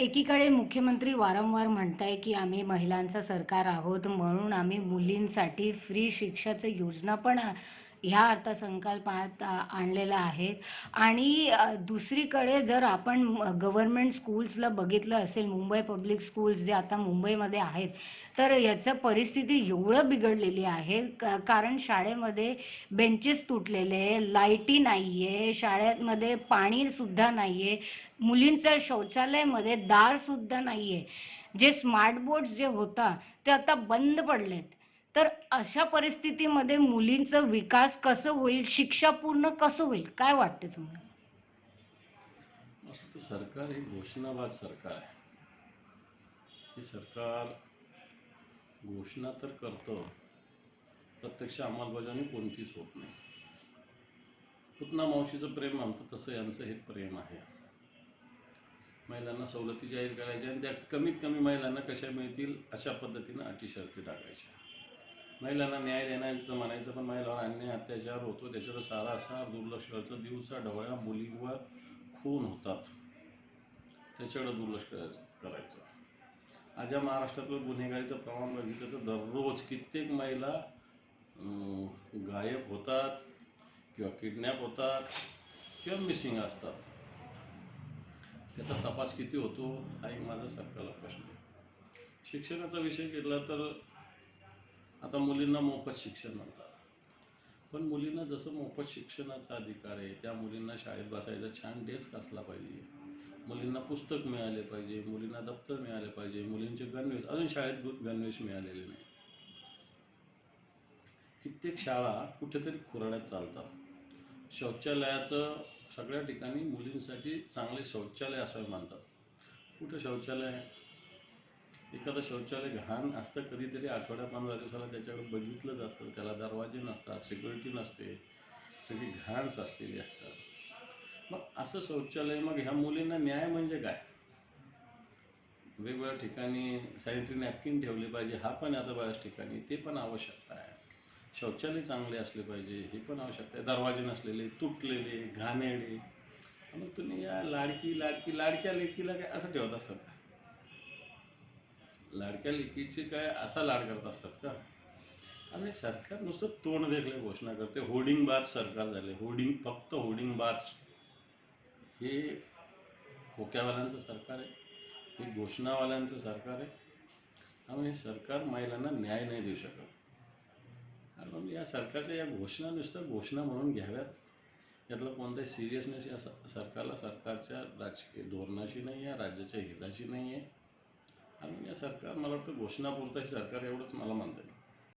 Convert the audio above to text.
एकीकडे मुख्यमंत्री वारंवार म्हणताय की आम्ही महिलांचं सरकार आहोत म्हणून आम्ही मुलींसाठी फ्री शिक्षाचं योजना पण ह्या अर्थसंकल्पात अ, आणलेलं आहे. आणि दुसरीकडे जर आपण गव्हर्नमेंट स्कूल्सला बघितलं असेल मुंबई पब्लिक स्कूल्स जे आता मुंबईमध्ये आहेत तर याचं परिस्थिती एवढं बिघडलेली आहे. क- कारण शाळेमध्ये बेंचेस तुटलेले लाईटी नाही आहे शाळेमध्ये पाणीसुद्धा नाही आहे मुलींचं शौचालयामध्ये दारसुद्धा नाही आहे जे स्मार्ट बोर्ड्स जे होता ते आता बंद पडलेत. तर अशा परिस्थितीमध्ये मुलींचा विकास कसं होईल? शिक्षा पूर्ण कसं होईल? काय वाटते तुम्हाला? असं तर सरकार हे घोषणाबाद सरकार आहे. हे सरकार घोषणा तर करतं. प्रत्यक्ष अंमलबजावणी कोणतीच होत नाही. पुतना मावशीचं प्रेम म्हणतं तसं यांचं हे प्रेम आहे. महिलांना सवलती जाहीर करायच्या आणि त्या कमीत कमी महिलांना कशा मिळतील अशा पद्धतीनं अटी शर्ती टाकायच्या. महिलांना न्याय देण्याचं म्हणायचं पण महिलांवर अन्याय अत्याचार होतो. त्याच्यावर सारासार दुर्लक्ष करायचं दिवसा ढवळ्या मुलींवर खून होतात. त्याच्याकडे दुर्लक्ष करायचं. आज या महाराष्ट्रातलं गुन्हेगारीचं प्रमाण बघितलं तर दररोज कित्येक महिला अं, गायब होतात किंवा किडनॅप होतात किंवा मिसिंग असतात. त्याचा तपास किती होतो हा एक माझा सरकारला प्रश्न आहे. शिक्षणाचा विषय घेतला तर आता मुलींना मोफत शिक्षण म्हणतात. पण मुलींना जसं मोफत शिक्षणाचा अधिकार आहे त्या मुलींना शाळेत बसायचा छान डेस्क असला पाहिजे. मुलींना पुस्तक मिळाले पाहिजे मुलींना दप्तर मिळाले पाहिजे मुलींचे गणवेश अजून शाळेत गणवेश मिळालेले नाही. कित्येक शाळा कुठेतरी खुराड्यात चालतात. शौचालयाचं सगळ्या ठिकाणी मुलींसाठी चांगले शौचालय असावे मानतात कुठं शौचालय एखादं शौचालय घाण असतं कधीतरी आठवड्या पंधरा दिवसाला त्याच्याकडे बघितलं जातं. त्याला दरवाजे नसतात सिक्युरिटी नसते. सगळी घाण साचलेली असतात. मग असं शौचालय मग ह्या मुलींना न्याय म्हणजे काय? वेगवेगळ्या ठिकाणी सॅनिटरी नॅपकिन ठेवले पाहिजे हा पण आता बऱ्याच ठिकाणी ते पण आवश्यकता आहे. शौचालय चांगले असले पाहिजे हे पण आवश्यकता आहे. दरवाजे नसलेले तुटलेले घाणेडे मग तुम्ही या लाडकी लाडकी लाडक्या लेकीला काय असं ठेवत असतात का? लाडक्या लेकीची काय असा लाड करत असतात का? आणि सरकार नुसतं तोंड देखले घोषणा करते होर्डिंग बाद सरकार झाले होर्डिंग फक्त होर्डिंग बाज. हे खोक्यावाल्यांचं सरकार आहे हे घोषणावाल्यांचं सरकार आहे. आणि हे सरकार महिलांना न्याय नाही देऊ शकत. आणि या सरकारच्या या घोषणा नुसतं घोषणा म्हणून घ्याव्यात. यातलं कोणताही सिरियसनेस या सरकारला सरकारच्या राजकीय धोरणाशी नाही आहे राज्याच्या हिताची नाही आहे आणि या सरकार मला वाटतं घोषणापुरतं हे सरकार एवढंच मला म्हणता येईल.